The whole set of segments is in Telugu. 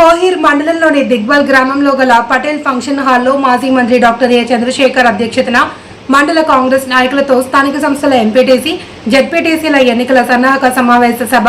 కోహిర్ మండలంలోని దిగ్వల్ గ్రామంలో గల పటేల్ ఫంక్షన్ హాల్లో మాజీ మంత్రి డాక్టర్ ఏ చంద్రశేఖర్ అధ్యక్షతన మండల కాంగ్రెస్ నాయకులతో స్థానిక సంస్థల ఎంపీటీసీ జడ్పీటీసీల ఎన్నికల సన్నాహక సమావేశ సభ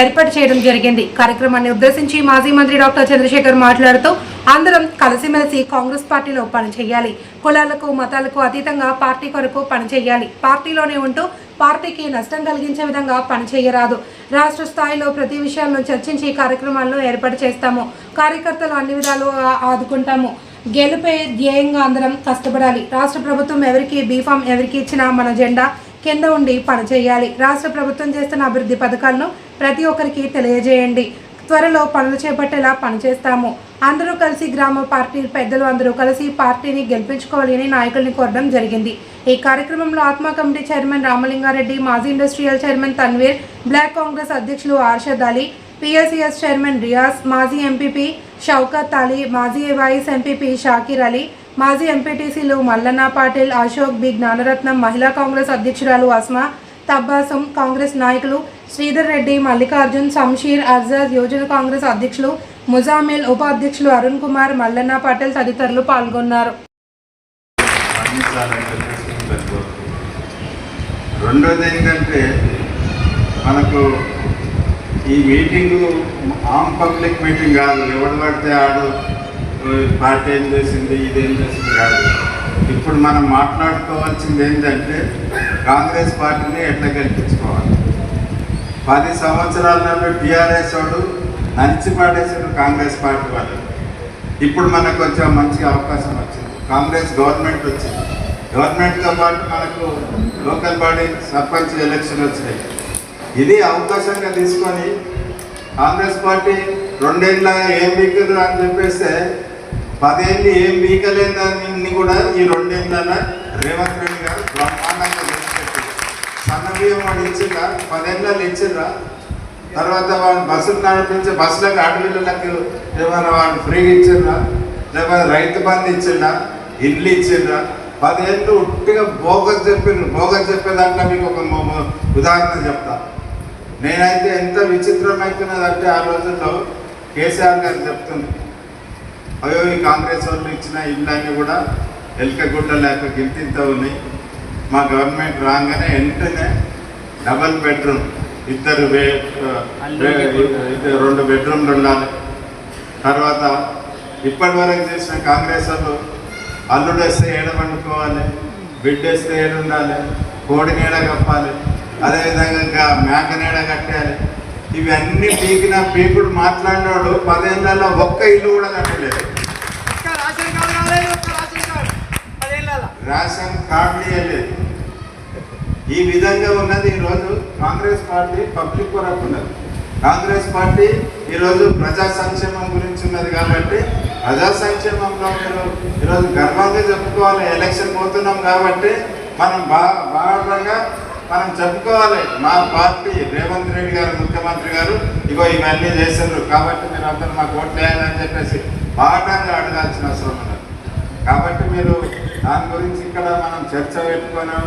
ఏర్పాటు చేయడం జరిగింది. కార్యక్రమాన్ని ఉద్దేశించి మాజీ మంత్రి డాక్టర్ చంద్రశేఖర్ మాట్లాడుతూ అందరం కలిసిమెలిసి కాంగ్రెస్ పార్టీలో పనిచేయాలి. కులాలకు మతాలకు అతీతంగా పార్టీ కొరకు పనిచేయాలి. పార్టీలోనే ఉంటూ పార్టీకి నష్టం కలిగించే విధంగా పనిచేయరాదు. రాష్ట్ర స్థాయిలో ప్రతి విషయాలను చర్చించి కార్యక్రమాలను ఏర్పాటు చేస్తాము. కార్యకర్తలు అన్ని విధాలు ఆదుకుంటాము. గెలుపే ధ్యేయంగా అందరం కష్టపడాలి. రాష్ట్ర ప్రభుత్వం ఎవరికి బీఫామ్ ఎవరికి ఇచ్చినా మన జెండా కింద ఉండి పనిచేయాలి. రాష్ట్ర ప్రభుత్వం చేస్తున్న అభివృద్ధి పథకాలను ప్రతి ఒక్కరికి తెలియజేయండి. త్వరలో పనులు చేపట్టేలా పనిచేస్తాము. అందరూ కలిసి గ్రామ పార్టీ పెద్దలు అందరూ కలిసి పార్టీని గెలిపించుకోవాలి అని నాయకుల్ని కోరడం జరిగింది. ఈ కార్యక్రమంలో ఆత్మ కమిటీ చైర్మన్ రామలింగారెడ్డి మాజీ industrial chairman Tanveer block Congress అధ్యక్షులు ఆర్షద్ అలీ పిఎస్సిఎస్ చైర్మన్ రియాజ్ మాజీ ఎంపీపీ షౌకత్ అలీ మాజీ వైస్ ఎంపీపీ షాకీర్ అలీ మాజీ ఎంపీటీసీలు మల్లన్న పాటిల్ అశోక్ బి జ్ఞానరత్నం మహిళా కాంగ్రెస్ అధ్యక్షురాలు అస్మా తబ్బాసం కాంగ్రెస్ నాయకులు శ్రీధర్ రెడ్డి మల్లికార్జున్ శంషీర్ అర్జాద్ యోజన కాంగ్రెస్ అధ్యక్షులు ముజామిల్ ఉపాధ్యక్షులు అరుణ్ కుమార్ మల్లన్న పటేల్ తదితరులు పాల్గొన్నారు. రెండోది ఏంటంటే మనకు ఈ మీటింగు ఆమ్ పబ్లిక్ మీటింగ్ కాదు ఎవడు పడితే ఆడు పార్టీ ఏం చేసింది ఇదేం చేసింది కాదు. ఇప్పుడు మనం మాట్లాడుకోవాల్సింది ఏంటంటే కాంగ్రెస్ పార్టీని ఎట్లా కల్పించుకోవాలి పది సంవత్సరాల నుండి టీఆర్ఎస్ వాడు నడిచి పాడేసాడు కాంగ్రెస్ పార్టీ వాళ్ళు. ఇప్పుడు మనకు కొంచెం మంచి అవకాశం వచ్చింది. కాంగ్రెస్ గవర్నమెంట్ వచ్చింది. గవర్నమెంట్తో పాటు మనకు లోకల్ బాడీ సర్పంచ్ ఎలక్షన్ వచ్చినాయి. ఇది అవకాశంగా తీసుకొని కాంగ్రెస్ పార్టీ రెండేళ్ళ ఏం బీకదు అని చెప్పేస్తే పదేళ్ళు ఏం బీకలేదని కూడా ఈ రెండేళ్ళ రేవంత్ రెడ్డి గారు బ్రహ్మాండంగా చేసిపెట్టి వాడు ఇచ్చిండ్రా పదేళ్ళు ఇచ్చిండ్రా. తర్వాత వాళ్ళు బస్సులు నడిపించి బస్సులకు అడవిళ్ళకి ఏమైనా వాళ్ళు ఫ్రీగా ఇచ్చిండ్రా. లేకపోతే రైతు బంధు ఇచ్చిండ్రా ఇల్లు ఇచ్చిండ్రా. పదేళ్ళు ఉట్టిగా బోగస్ చెప్పిండ్రు బోగస్ చెప్పే దాంట్లో మీకు ఒక ఉదాహరణ చెప్తా. నేనైతే ఎంత విచిత్రమవుతున్నదంటే ఆ రోజుల్లో కేసీఆర్ గారు చెప్తుంది. అయ్యో ఈ కాంగ్రెస్ వాళ్ళు ఇచ్చిన ఇళ్ళన్నీ కూడా ఎల్కగుడ్డ లేక గిల్తింత ఉన్నాయి. మా గవర్నమెంట్ రాగానే వెంటనే డబల్ బెడ్రూమ్ ఇద్దరు రెండు బెడ్రూమ్లు ఉండాలి. తర్వాత ఇప్పటి వరకు చేసిన కాంగ్రెస్ వాళ్ళు అల్లుడు వేస్తే ఏడ పండుకోవాలి బిడ్డ వేస్తే ఏడు ఉండాలి కోడి నీడ కప్పాలి అదేవిధంగా ఇంకా మేక నీడ కట్టాలి ఇవన్నీ పీకిన పీకుడు మాట్లాడినాడు పదేళ్ళలో ఒక్క ఇల్లు కూడా కట్టలేదు. రేషన్ కార్డు కార్డులు ఇవ్వలేదు ఈ విధంగా ఉన్నది ఈరోజు కాంగ్రెస్ పార్టీ పబ్లిక్ కొరకు ఉన్నది. కాంగ్రెస్ పార్టీ ఈరోజు ప్రజా సంక్షేమం గురించి ఉన్నది కాబట్టి ప్రజా సంక్షేమంలో మీరు ఈరోజు గర్వంగా చెప్పుకోవాలి. ఎలక్షన్ పోతున్నాం కాబట్టి మనం బా బాగా మనం చెప్పుకోవాలి. మా పార్టీ రేవంత్ రెడ్డి గారు ముఖ్యమంత్రి గారు ఇగో ఇవన్నీ చేశారు కాబట్టి మీరు అందరూ మాకు ఓట్లు వేయాలని చెప్పేసి బాగా అడగాల్సిన అవసరం ఉన్నది. కాబట్టి మీరు దాని గురించి ఇక్కడ మనం చర్చ పెట్టుకున్నాం.